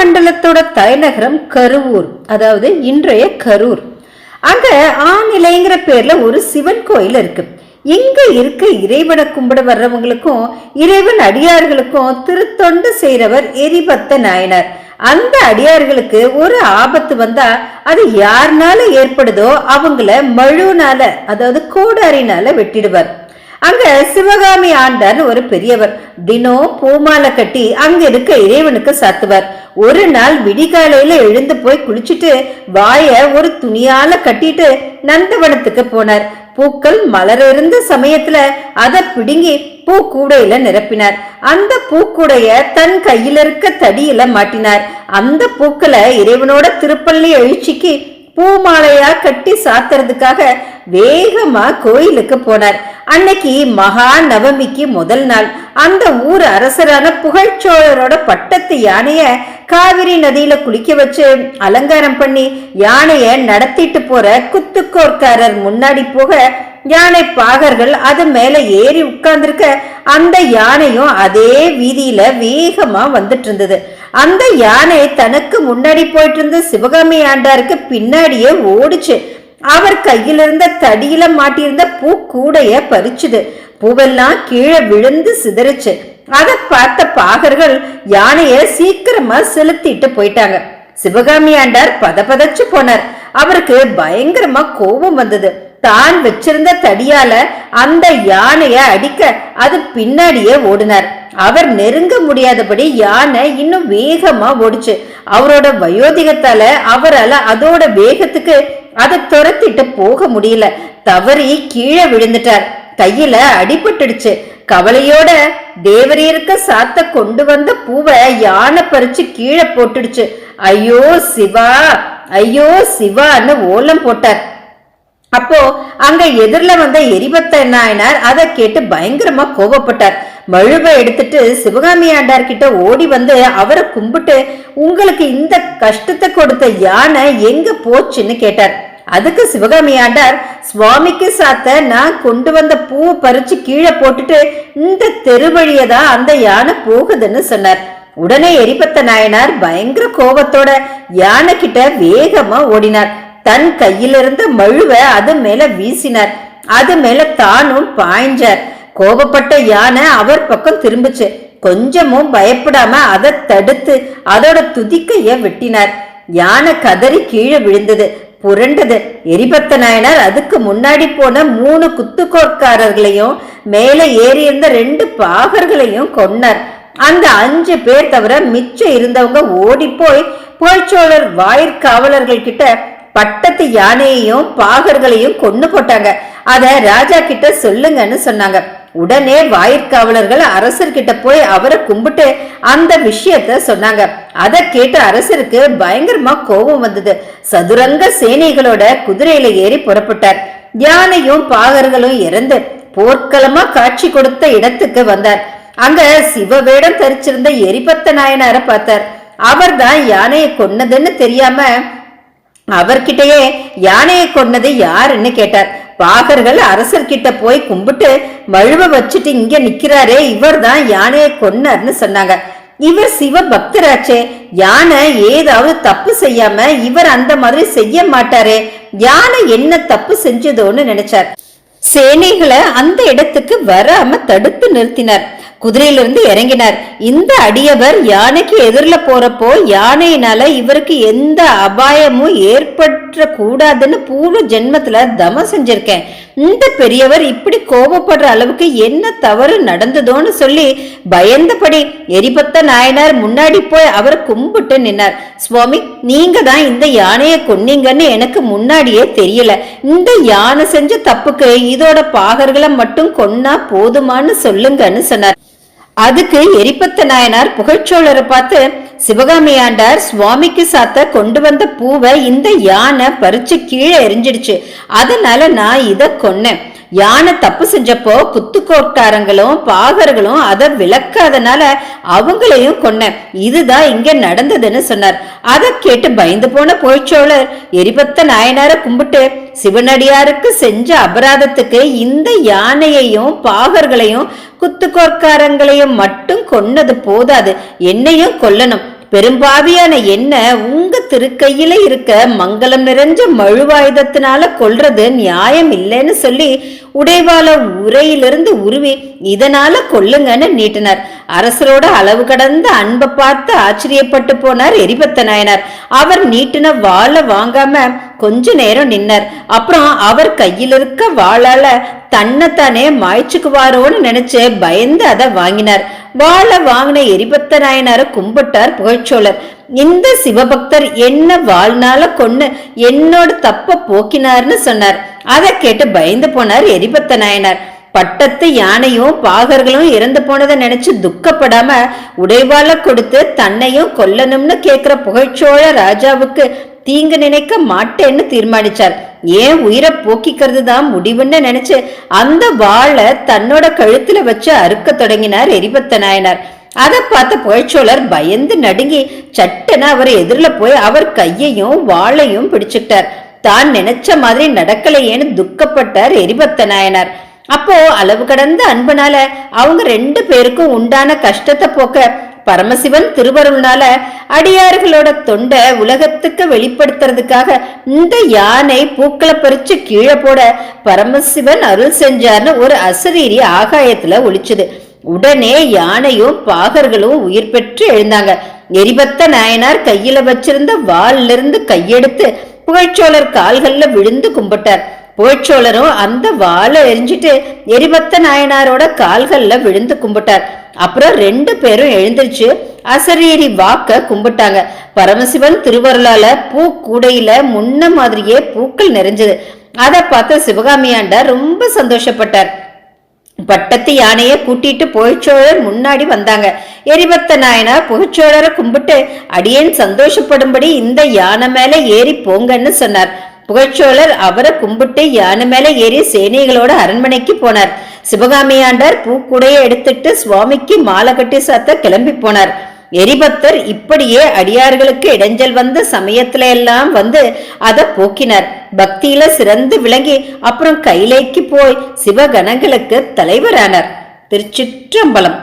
மண்டலத்தோட தலைநகரம் கருவூர் அதாவது இன்றைய கரூர். அங்க ஆநிலைங்கிற பேர்ல ஒரு சிவன் கோயில் இருக்கு. இங்க இருக்க இறைவனை கும்பிட வர்றவங்களுக்கும் இறைவன் அடியார்களுக்கும் திருத்தொண்டு செய்யறவர் எரிபத்த நாயனார். அந்த அடியார்களுக்கு ஒரு ஆபத்து வந்தா அது யாருனால ஏற்படுதோ அவங்கள மழுனால அதாவது கோடாரினால வெட்டிடுவார். அங்க சிவகாமி ஆண்டார்னு ஒரு பெரியவர். தினம் பூமாலை கட்டி அங்க இருக்க இறைவனுக்கு சாத்துவார். ஒரு நாள் விடிகாலையில எழுந்து போய் குளிச்சுட்டு வாய ஒரு துணியால கட்டிட்டு நந்தவனத்துக்கு போனார். பூக்கள் மலர இருந்த சமயத்துல அதை பிடுங்கி பூக்கூடையில நிரப்பினார். அந்த பூக்கூடைய தன் கையில இருக்க தடியில மாட்டினார். அந்த பூக்களை இறைவனோட திருப்பள்ளி எழுச்சிக்கு பூமாலையா கட்டி சாத்துறதுக்காக வேகமா கோயிலுக்கு போனார். அன்னைக்கு மகா நவமிக்கு முதல் நாள். அந்த ஊர் அரசரான புகழ்ச்சோழரோட பட்டத்து யானைய காவிரி நதியில குளிக்க வச்சு அலங்காரம் பண்ணி யானைய நடத்திட்டு போற குத்துக்கோர்க்காரர் முன்னாடி போக யானை பாகர்கள் அது மேல ஏறி உட்கார்ந்துருக்க அந்த யானையும் அதே வீதியில வேகமா வந்துட்டு இருந்தது. அந்த யானை தனக்கு முன்னாடி போயிட்டு இருந்த சிவகாமி ஆண்டாருக்கு பின்னாடியே ஓடுச்சு. அவர் கையிலிருந்த தடியில மாட்டியிருந்த பூ கூடைய பறிச்சுது. பூவெல்லாம் கீழே விழுந்து சிதறிச்சு. அதை பார்த்த பாகர்கள் யானைய சீக்கிரமா செலுத்திட்டு போயிட்டாங்க. சிவகாமி ஆண்டார் பதபதச்சு போனார். அவருக்கு பயங்கரமா கோபம் வந்தது. தான் வச்சிருந்த தடியால அந்த யானைய அடிக்க அது பின்னாடியே ஓடினார். அவர் நெருங்க முடியாதபடி யானை இன்னும் வேகமா ஓடுச்சு. அவரோட வயோதிகத்தால அவரால அதோட வேகத்துக்கு அதை துரத்திட்டு போக முடியல. தவறி கீழே விழுந்துட்டார். கையில அடிபட்டுடுச்சு. கவலையோட தேவரீருக்கு சாத்த கொண்டு வந்த பூவை யானை பறிச்சு கீழே போட்டுடுச்சு. ஐயோ சிவா ஐயோ சிவான்னு ஓலம் போட்டார். அப்போ அங்க எதிரில வந்த எரிபத்த நாயனார் அதை கேட்டு பயங்கரமா கோபப்பட்டார் மழுவை எடுத்துட்டு சிவகாமி ஆண்டார் கிட்ட ஓடி வந்து அவரை கும்பிட்டு உங்களுக்கு இந்த கஷ்டத்தை கொடுத்த யானை எங்க போச்சுன்னு கேட்டார். அதுக்கு சிவகாமி ஆண்டார் சுவாமிக்கு சாத்த நான் கொண்டு வந்த பூவை பறிச்சு கீழே போட்டுட்டு இந்த தெருவழியை தான் அந்த யானை போகுதுன்னு சொன்னார். உடனே எரிபத்த நாயனார் பயங்கர கோபத்தோட யானை கிட்ட வேகமா ஓடினார். தன் கையிலிருந்த மழுவை அது மேல வீசினார். அது மேல தானும் பாய்ஞ்சார். கோபப்பட்ட யானை அவர் பக்கம் திரும்பிச்சு. கொஞ்சமும் பயப்படாம அதை தடுத்து அதோட துதிக்கைய வெட்டினார். யானை கதறி கீழே விழுந்தது. புரண்டது. எரிபத்த நாயனார் அதுக்கு முன்னாடி போன மூணு குத்துக்கோட்காரர்களையும் மேலே ஏறி இருந்த ரெண்டு பாகர்களையும் கொன்னார். அந்த அஞ்சு பேர் தவிர மிச்சம் இருந்தவங்க ஓடி போய் புகழ்ச்சோழர் வாயிற்காவலர்கள் கிட்ட பட்டத்து யானையையும் பாகர்களையும் கொண்டு போட்டாங்க. அத ராஜா கிட்ட சொல்லுங்கன்னு சொன்னாங்க. உடனே வாயிற்காவலர்கள் அரசர்கிட்ட போய் அவரை கும்பிட்டு அந்த விஷயத்த சொன்னாங்க. அதை கேட்டு அரசருக்கு பயங்கரமா கோபம் வந்தது. சதுரங்க சேனைகளோட குதிரையில ஏறி புறப்பட்டார். யானையும் பாகர்களும் இறந்து போர்க்களமா காட்சி கொடுத்த இடத்துக்கு வந்தார். அங்க சிவவேடம் தரிச்சிருந்த எரிபத்த நாயனார பார்த்தார். அவர்தான் யானையை கொன்னதுன்னு தெரியாம அவர்கிட்டயே யானையை கொன்னது யாருன்னு கேட்டார். பாகர்கள் அரசர்கிட்ட போய் கும்பிட்டு மழுவ வச்சுட்டு இங்க நிக்கிறாரே இவர் தான் யானையை கொன்னார்னு சொன்னாங்க. இவர் சிவ பக்தராச்சே யானை ஏதாவது தப்பு செய்யாம இவர் அந்த மாதிரி செய்ய மாட்டாரே. யானை என்ன தப்பு செஞ்சதோன்னு நினைச்சார். சேனைகளை அந்த இடத்துக்கு வராம தடுத்து நிறுத்தினார். குதிரையிலிருந்து இறங்கினார். இந்த அடியவர் யானைக்கு எதிரில் போறப்போ யானையினால இவருக்கு எந்த அபாயமும் ஏற்பட்ட கூடாதுன்னு பூர்வ ஜென்மத்துல தமம் செஞ்சிருக்கேன். இந்த பெரியவர் இப்படி கோபப்படுற அளவுக்கு என்ன தவறு நடந்ததோன்னு சொல்லி பயந்தபடி எரிபத்த நாயனார் முன்னாடி போய் அவர் கும்பிட்டு நின்னார். சுவாமி நீங்க தான் இந்த யானையை கொன்னீங்கன்னு எனக்கு முன்னாடியே தெரியல. இந்த யானை செஞ்ச தப்புக்கு இதோட பாகர்களை மட்டும் கொன்னா போதுமான்னு சொல்லுங்கன்னு சொன்னார். அதுக்கு எரிபத்த நாயனார் புகழ்ச்சோழரை பார்த்து சிவகாமி ஆண்டார் சுவாமிக்கு சாத்த கொண்டு வந்த பூவை இந்த யானை பறிச்சு கீழே எரிஞ்சிடுச்சு. அதனால நான் இதை கொன்னேன். யானை தப்பு செஞ்சப்போ குத்துக்கோட்டாரங்களும் பாகர்களும் அதை விளக்காதனால அவங்களையும் கொன்னேன். இதுதான் இங்க நடந்ததுன்னு சொன்னார். அதை கேட்டு பயந்து போன புகழ்ச்சோழர் எரிபத்த நாயனார கும்பிட்டு சிவனடியாருக்கு செஞ்ச அபராதத்துக்கு இந்த யானையையும் பாகர்களையும் குத்துக்கோர்க்காரங்களையும் மட்டும் கொன்னது போதாது. என்னையும் கொல்லணும். பெரும்பாவியான என்ன உங்க திருக்கையில இருக்க மங்களம் நிறைஞ்ச மழுவாயுதத்தினால கொல்றது நியாயம் இல்லைன்னு சொல்லி உடைவாள உரையிலிருந்து உருவி இதனால கொல்லுங்கன்னு நீட்டினார். அரசரோட அளவு கடந்த அன்பை பார்த்து ஆச்சரியப்பட்டு போனார் எரிபத்த நாயனார். அவர் நீட்டின வாளை வாங்காம கொஞ்ச நேரம் நின்னார். அப்புறம் அவர் கையில் இருக்க வாழால தன்னைத்தானே மாய்ச்சுக்குவாரோன்னு நினைச்சு பயந்து அதை வாங்கினார். வாழ வாங்கின எரிபத்த நாயனார கும்பிட்டார் புகழ்ச்சோழர். இந்த சிவபக்தர் என்ன வாழ்நாள கொன்னு என்னோட தப்ப போக்கினார்னு சொன்னார். அதை கேட்டு பயந்து போனார் எரிபத்த நாயனார் பட்டத்து யானையும் பாகர்களும் இறந்து போனதை நினைச்சு துக்கப்படாம உடைவாள கொடுத்து தன்னையும் கொல்லணும்னு கேக்குற புகழ்ச்சோழ ராஜாவுக்கு தீங்கு நினைக்க மாட்டேன்னு தீர்மானிச்சார். ஏன் உயிரை போக்கிக்கிறது தான் முடிவுன்னு நினைச்சு அந்த வாழை தன்னோட கழுத்துல வச்சு அறுக்க தொடங்கினார் எரிபத்த நாயனார். அதை பார்த்த புகழ்ச்சோழர் பயந்து நடுங்கி சட்டுன்னு அவர் எதிரில் போய் அவர் கையையும் வாளையும் பிடிச்சுக்கிட்டார். தான் நினைச்ச மாதிரி நடக்கலையேன்னு துக்கப்பட்டார் எரிபத்த நாயனார். அப்போ அளவு கடந்த அன்பனால அவங்க ரெண்டு பேருக்கும் உண்டான கஷ்டத்தை போக்க பரமசிவன் திருவருள்னால அடியார்களோட தொண்டை உலகத்துக்கு வெளிப்படுத்துறதுக்காக இந்த யானை பூக்களை பறிச்சு கீழே போட பரமசிவன் அருள் செஞ்சார்னு ஒரு அசரீரி ஆகாயத்துல ஒழிச்சுது உடனே யானையும் பாகர்களும் உயிர் பெற்று எழுந்தாங்க. எரிபத்த நாயனார் கையில வச்சிருந்த வாலிலிருந்து கையெடுத்து புகழ்ச்சோழர் கால்கள்ல விழுந்து கும்பிட்டார். புகழ்ச்சோழரும் அந்த வாளை எரிஞ்சிட்டு எரிபத்த நாயனாரோட கால்கள்ல விழுந்து கும்பிட்டார். அப்புறம் ரெண்டு பேரும் எழுந்திருச்சு அசரீரி வாக்க கும்பிட்டாங்க. பரமசிவன் திருவருளால பூ கூடையில முன்ன மாதிரியே பூக்கள் நிறைஞ்சது. அதை பார்த்த சிவகாமியாண்டார் ரொம்ப சந்தோஷப்பட்டார். பட்டத்து யானையை கூட்டிட்டு புகழ்ச்சோழர் முன்னாடி வந்தாங்க. எரிபத்த நாயனார் புகழ்ச்சோழரை கும்பிட்டு அடியேன் சந்தோஷப்படும்படி இந்த யானை மேல ஏறி போங்கன்னு சொன்னார். புகழ்ச்சோழர் அவரை கும்பிட்டு யானை மேல ஏறி சேனைகளோட அரண்மனைக்கு போனார். சிவகாமியாண்டார் பூக்குடைய எடுத்துட்டு சுவாமிக்கு மாலை கட்டி சாத்த கிளம்பி போனார். எரிபக்தர் இப்படியே அடியார்களுக்கு இடைஞ்சல் வந்த சமயத்துல எல்லாம் வந்து அதை போக்கினார். பக்தியில சிறந்து விளங்கி அப்புறம் கைலைக்கு போய் சிவகணங்களுக்கு தலைவரானார். திருச்சிற்றம்பலம்.